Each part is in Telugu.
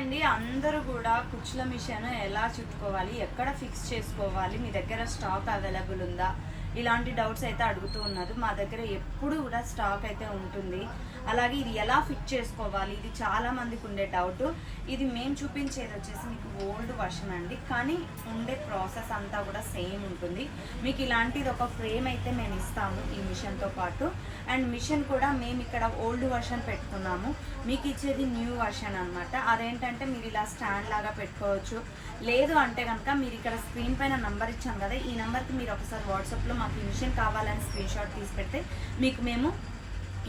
అండి అందరూ కూడా కుచ్చుల మిషన్ ఎలా చుట్టుకోవాలి ఎక్కడ ఫిక్స్ చేసుకోవాలి మీ దగ్గర స్టాక్ అవైలబుల్ ఉందా ఇలాంటి డౌట్స్ అయితే అడుగుతూ ఉన్నారు. మా దగ్గర ఎప్పుడు కూడా స్టాక్ అయితే ఉంటుంది. అలాగే ఇది ఎలా ఫిట్ చేసుకోవాలి? ఇది చాలా మందికి ఉండే డౌట్. ఇది మేము చూపించేది వచ్చేసి మీకు ఓల్డ్ వర్షన్ అండి. కానీ ఉండే ప్రాసెస్ అంతా కూడా సేమ్ ఉంటుంది. మీకు ఇలాంటిది ఒక ఫ్రేమ్ అయితే మేము ఇస్తాము ఈ మిషన్తో పాటు. అండ్ మిషన్ కూడా మేము ఇక్కడ ఓల్డ్ వర్షన్ పెట్టుకున్నాము. మీకు ఇచ్చేది న్యూ వర్షన్ అనమాట అదేంటంటే మీరు ఇలా స్టాండ్ లాగా పెట్టుకోవచ్చు. లేదు అంటే కనుక మీరు ఇక్కడ స్క్రీన్ పైన నంబర్ ఇచ్చాం కదా ఈ నెంబర్కి మీరు ఒకసారి వాట్సాప్లో మాకు ఇనిషియల్ కావాలని స్క్రీన్ షాట్ తీసి పెడితే మీకు మేము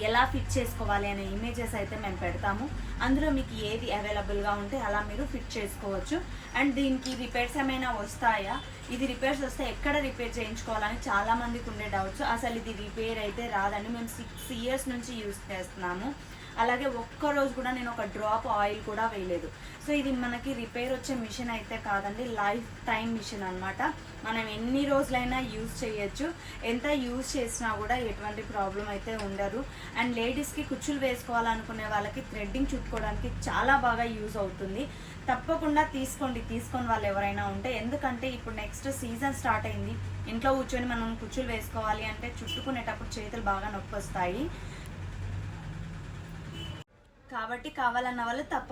ఎలా ఫిట్ చేసుకోవాలి అనే ఇమేజెస్ అయితే మేము పెడతాము. అందులో మీకు ఏది అవైలబుల్గా ఉంటే అలా మీరు ఫిట్ చేసుకోవచ్చు. అండ్ దీనికి రిపేర్స్ ఏమైనా వస్తాయా? ఇది రిపేర్స్ వస్తే ఎక్కడ రిపేర్ చేయించుకోవాలని చాలామందికి ఉండే డౌట్స్ అసలు ఇది రిపేర్ అయితే రాదని మేము సిక్స్ ఇయర్స్ నుంచి యూస్ చేస్తున్నాము. అలాగే ఒక్క రోజు కూడా నేను ఒక డ్రాప్ ఆయిల్ కూడా వేయలేదు. సో ఇది మనకి రిపేర్ వచ్చే మిషన్ అయితే కాదండి లైఫ్ టైం మిషన్ అనమాట మనం ఎన్ని రోజులైనా యూజ్ చేయొచ్చు. ఎంత యూజ్ చేసినా కూడా ఎటువంటి ప్రాబ్లం అయితే ఉండరు అండ్ లేడీస్కి కుచ్చులు వేసుకోవాలనుకునే వాళ్ళకి థ్రెడ్డింగ్ చుట్టుకోవడానికి చాలా బాగా యూజ్ అవుతుంది. తప్పకుండా తీసుకోండి తీసుకొని వాళ్ళు ఎవరైనా ఉంటే. ఎందుకంటే ఇప్పుడు నెక్స్ట్ సీజన్ స్టార్ట్ అయింది. ఇంట్లో కూర్చొని మనం కుచ్చులు వేసుకోవాలి అంటే చుట్టుకునేటప్పుడు చేతులు బాగా నొప్పి వస్తాయి. కాబట్టి కావాలన్న వాళ్ళు తప్పకుండా